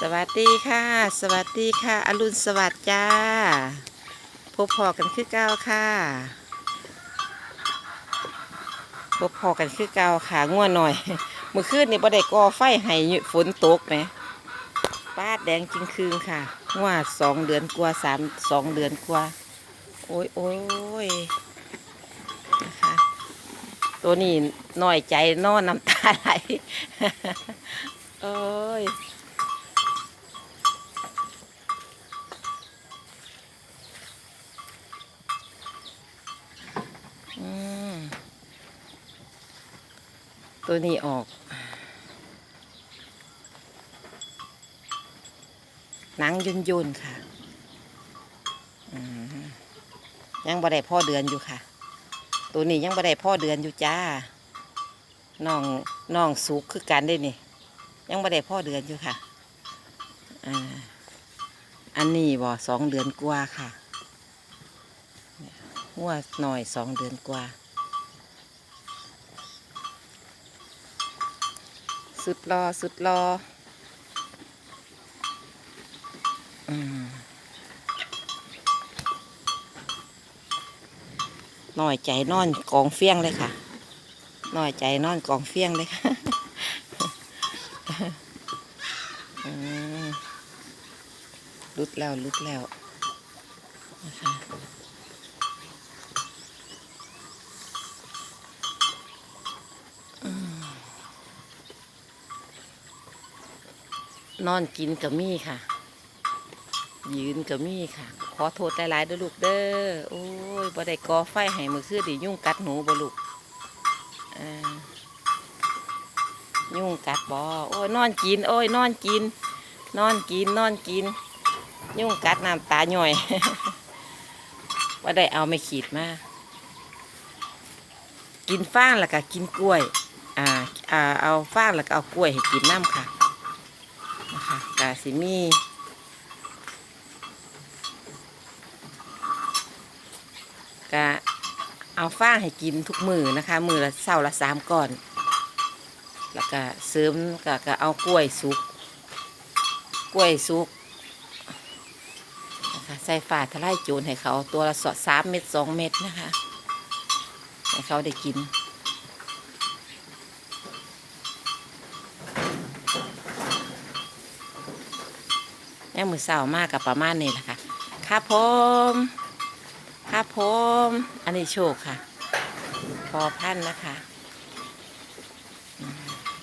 สวัสดีค่ะ สวัสดีค่ะ อรุณสวัสดิ์จ้า พบพอกันคือเก้าค่ะ พบพอกันคือเก้าค่ะง่วงหน่อย เมื่อคืนนี่บ่ได้ก่อไฟให้ฝนตกไหมป้าดแดงจริงคืนค่ะง่วงสองเดือนกว่าสามสองเดือนกว่า โอ้ยโอ้ยนะคะตัวนี้หน่อยใจนอนน้ำตาไหลโอ้ย ตัวนี้ออก หนังยุนยุนค่ะยังบ่ได้พ่อเดือนอยู่ค่ะ ตัวนี้ยังบ่ได้พ่อเดือนอยู่จ้าน้องน้องสุกคือกันได้นี่ ยังบ่ได้พ่อเดือนอยู่ค่ะอันนี้บ่สองเดือนกว่าค่ะหัวหน่อยสองเดือนกว่า สุดรอสุดรออืมหน่อยใจนอนกองเฟี้ยงเลยค่ะหน่อยใจนอนกองเฟี้ยงเลยค่ะอืมลุดแล้วลุดแล้วนะคะ นอนกินกับมี่ค่ะ ยืนกับมี่ค่ะ ขอโทษหลายๆเด้อลูกเด้อโอ้ยบ่ได้ก่อไฟให้มือคือดิยุ่งกัดหนูบ่ลูกอ่ายุ่งกัดบ่โอ้ยนอนกิน โอ้ยนอนกิน นอนกินนอนกิน ยุ่งกัดน้ำตาหน่อยว่าได้เอาไม่ขีดมากินฟางแล้วก็กินกล้วย อ่า อ่า เอาฟางแล้วก็เอากล้วยให้กินน้ำค่ะ กาซิมีกะเอาฟ้างให้กินทุกมือนะคะ มือละเศร้าละสามก่อน แล้วก็เสริมก็ก็เอากล้วยสุก กล้วยสุกนะคะใส่ฝาทลายโจรให้เขาตัวละสอดสามเม็ดสองเม็ดนะคะ ให้เขาได้กิน แม่มือเสาร์มากกับประมาณนี้แหละค่ะครับผมครับผมอันนี้โชคค่ะ พอพันนะคะ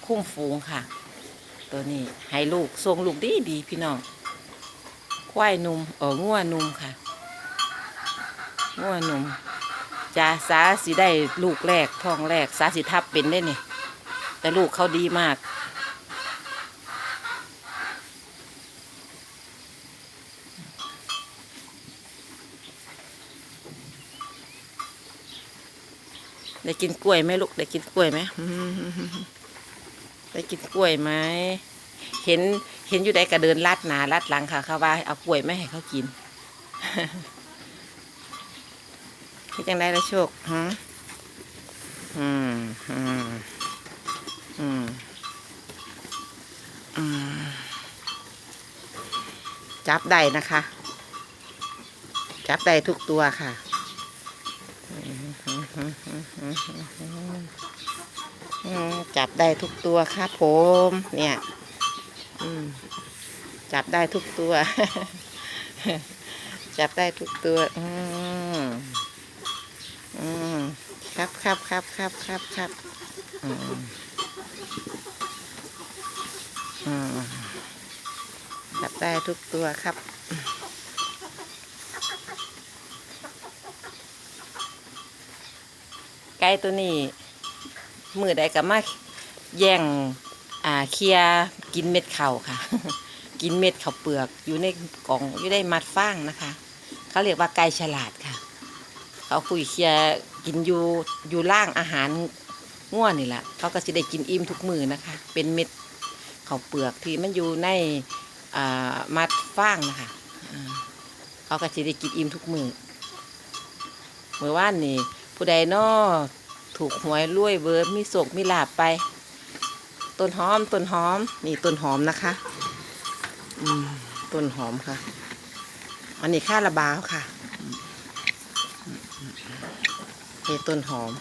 คุ้มฟูงค่ะ ตัวนี้ให้ลูกทรงลูกดีดีพี่น้องควายหนุ่มเอองัวหนุ่มค่ะงัวหนุ่มจะสาสิได้ลูกแรกท้องแรกสาสิทับเป็นได้นี่แต่ลูกเขาดีมาก ได้กินกล้วยไหมลูกได้กินกล้วยไหมได้กินกล้วยไหมเห็นเห็นอยู่ใดก็เดินลัดหนาลัดหลังค่ะเขาว่าเอากล้วยไม่ให้เขากินคิดจังได้แล้วโชคฮะอืมอืมอืมอืมจับได้นะคะ จับได้ทุกตัวค่ะ จับได้ทุกตัวครับผม เนี่ยจับได้ทุกตัว จับได้ทุกตัว อืมอืมครับครับครับครับครับครับอืมอืมจับได้ทุกตัวครับ ก่ตัวนี้มือใดก็มาแย่งอ่าเคลียกินเม็ดเข่าค่ะ กินเม็ดเข้าเปลือกอยู่ในกล่องอยู่ในมัดฟางนะคะ เขาเรียกว่าไก่ฉลาดค่ะ เขาคุยเคลียกินอยู่อยู่ล่างอาหารง่วนนี่แหละเขาก็จะได้กินอิ่มทุกมือนะคะ เป็นเม็ดเข้าเปลือกที่มันอยู่ในอ่ามัดฟางนะคะเขาก็จะได้กินอิ่มทุกมือเมื่อวานนี่ ผู้ใดนอถูกหวยรวยเบิร์ดมีโศกมีลาบไป ต้นหอมต้นหอม นี่ต้นหอมนะคะ อืมต้นหอมค่ะ อันนี้ข้าระบาวค่ะนี่ต้นหอม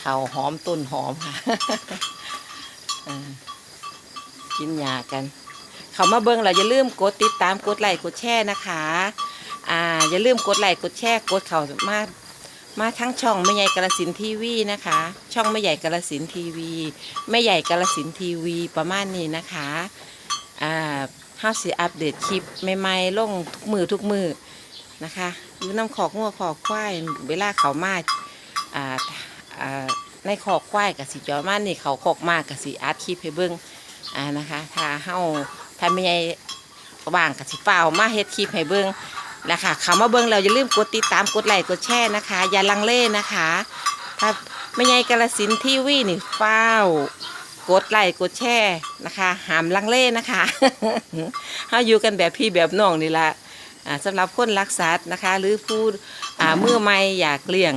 เขาหอมต้นหอมค่ะกินยากัน เขามาเบิ้งเราอย่าลืมกดติดตามกดไลค์กดแชร์นะคะ อ่าอย่าลืมกดไลค์กดแชร์กดเข่ามามาทั้งช่องแม่ใหญ่กระสินทีวีนะคะ ช่องแม่ใหญ่กระสินทีวีแม่ใหญ่กระสินทีวีประมาณนี้นะคะอ่าห้าสิอัปเดตคลิปใหม่ๆลงทุกมือทุกมือนะคะอยู่น้ำขอกงัวขอกควายเวลาเขามาอ่าอ่าในขอกควายกับสิจอมานี่เขาขอกมากกับสิอัดคลิปให้เบิ้งอ่านะคะถ้าเฮาถ้าไม่ใหญ่ว่างกับสิเฝ้ามาเฮ็ดคลิปให้เบิ้ง นะคะเขามาเบิ้งเราอย่าลืมกดติดตามกดไลค์กดแชร์นะคะ อย่าลังเลนะคะ ถ้าไม่ใหญ่กระสินทีวีนี่เฝ้ากดไลค์กดแชร์นะคะหามลังเล่นะคะเฮาอยู่กันแบบพี่แบบน้องนี่ละอ่าสำหรับคนรักสัตว์นะคะ หรือผู้อ่ามือใหม่อยากเลี้ยง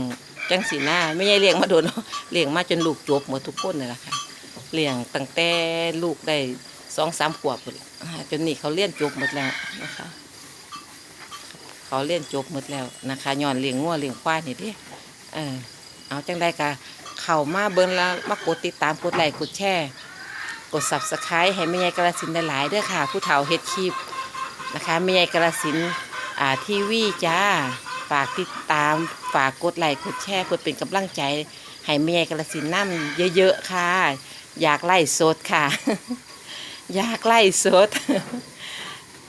จังสีหน้าไม่ใช่เลี้ยงมาโดนเลี้ยงมาจนลูกจบหมดทุกคนเลยล่ะค่ะเลี้ยงตั้งแต่ลูกได้สองสามขวบพุ่นล่ะอ่าจนนี่เขาเลี้ยนจบหมดแล้วนะคะ เขาเลี้ยนจบหมดแล้วนะคะย้อนเลี้ยงงัวเลี้ยงควายนี่เดิเออเอาจังได้กะเข้ามาเบิ่งแล้วมากดติดตามกดไลค์กดแชร์กด subscribe ให้แม่ใหญ่กระสินได้หลายๆเด้อค่ะ ผู้เฒ่าเฮ็ดคลิปนะคะแม่ใหญ่กระสินอ่าทีวีจ้าฝากติดตามฝากกดไลค์กดแชร์กดเป็นกำลังใจ ให้แม่ใหญ่กระสินน้ำเยอะๆค่ะ อยากไล่สดค่ะ อยากไล่สด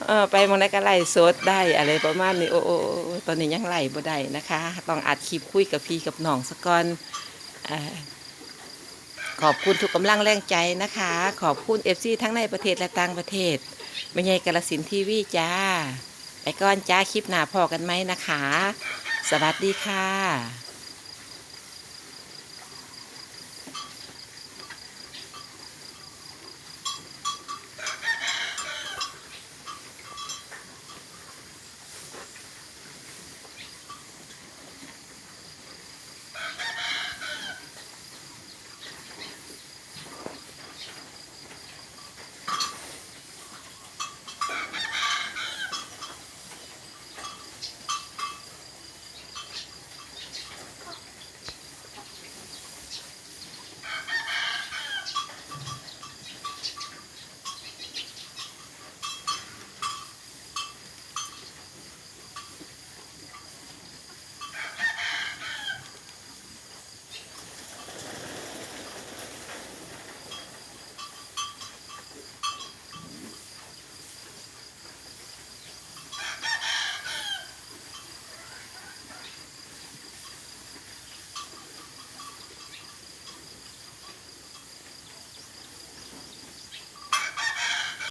เออไปมองได้ก็ไล่สดได้อะไรประมาณนี้โอ้โอ้ตอนนี้ยังไล่บ่ได้นะคะ ต้องอัดคลิปคุยกับพี่กับน้องสะก่อนเอ่อขอบคุณทุกกำลังแรงใจนะคะ ขอบคุณเอฟซีทั้งในประเทศและต่างประเทศไม่ใช่กระสินทีวีจ้าไปก่อนจ้าคลิปหน้าพอกันไหมนะคะ สวัสดีค่ะ